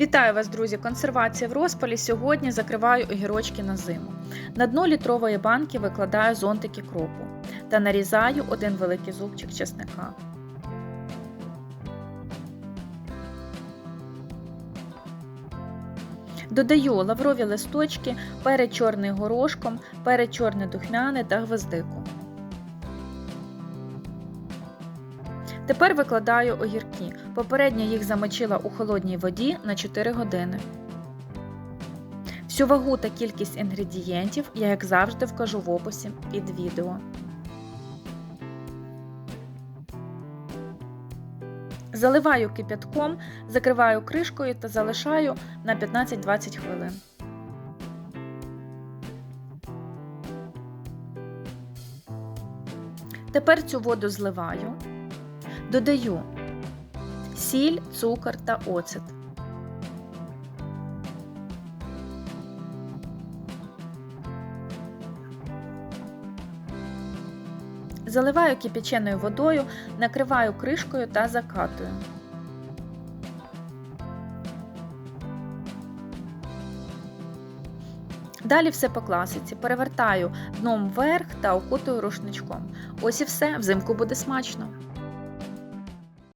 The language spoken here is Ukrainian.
Вітаю вас, друзі! Консервація в розпалі. Сьогодні закриваю огірочки на зиму. На дно літрової банки викладаю зонтики кропу та нарізаю один великий зубчик чесника. Додаю лаврові листочки, перець чорний горошком, перець чорний духмяний та гвоздику. Тепер викладаю огірки. Попередньо їх замочила у холодній воді на 4 години. Всю вагу та кількість інгредієнтів я, як завжди, вкажу в описі під відео. Заливаю кип'ятком, закриваю кришкою та залишаю на 15-20 хвилин. Тепер цю воду зливаю. Додаю сіль, цукор та оцет. Заливаю кипяченою водою, накриваю кришкою та закатую. Далі все по класиці. Перевертаю дном вверх та окутую рушничком. Ось і все, взимку буде смачно.